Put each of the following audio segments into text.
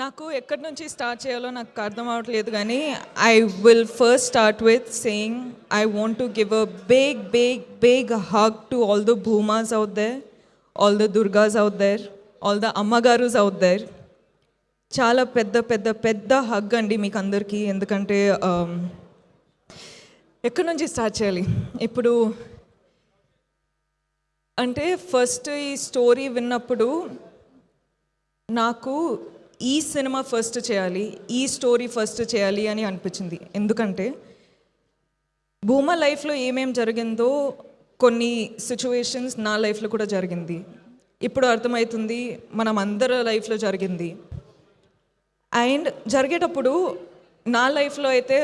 నాకు ఎక్కడి నుంచి స్టార్ట్ చేయాలో నాకు అర్థం అవ్వట్లేదు కానీ I will first start with saying I want to give a big big big hug to all the Bhumas out there all the Durgas out there all the అమ్మగారుస్ out there చాలా పెద్ద పెద్ద పెద్ద hug అండి మీకు అందరికీ. ఎందుకంటే um, ఎక్కడి నుంచి స్టార్ట్ చేయాలి? ఇప్పుడు అంటే ఫస్ట్ ఈ స్టోరీ విన్నప్పుడు నాకు ఈ సినిమా ఫస్ట్ చేయాలి ఈ స్టోరీ ఫస్ట్ చేయాలి అని అనిపించింది. ఎందుకంటే భూమా లైఫ్లో ఏమేం జరిగిందో కొన్ని సిచ్యువేషన్స్ నా లైఫ్లో కూడా జరిగింది. ఇప్పుడు అర్థమవుతుంది మనం అందరి లైఫ్లో జరిగింది. అండ్ జరిగేటప్పుడు నా లైఫ్లో అయితే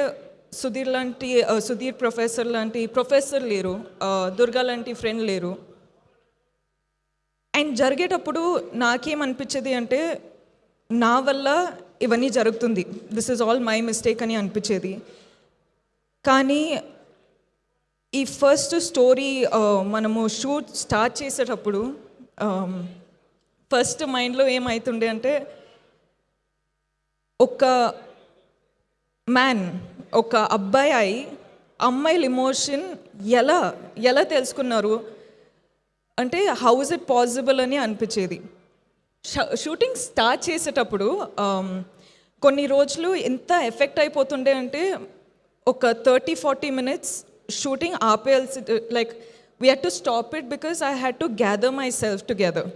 సుధీర్ లాంటి సుధీర్ ప్రొఫెసర్ లాంటి ప్రొఫెసర్ లేరు దుర్గా లాంటి ఫ్రెండ్ లేరు. అండ్ జరిగేటప్పుడు నాకేమనిపించేది అంటే నా వల్ల ఇవన్నీ జరుగుతుంది. This is all my mistake అని అనిపించేది. కానీ ఈ ఫస్ట్ స్టోరీ మనము షూట్ స్టార్ట్ చేసేటప్పుడు ఫస్ట్ మైండ్లో ఏమవుతుండే అంటే ఒక మ్యాన్ ఒక అబ్బాయి అయి అమ్మాయిల ఇమోషన్ ఎలా ఎలా తెలుసుకున్నారు? అంటే హౌ ఇస్ ఇట్ పాసిబుల్ అని అనిపించేది. షూటింగ్ స్టార్ట్ చేసేటప్పుడు కొన్ని రోజులు ఎంత ఎఫెక్ట్ అయిపోతుండే అంటే ఒక thirty forty minutes shooting ఆపేయాల్సి like we had to stop it because I had to gather myself together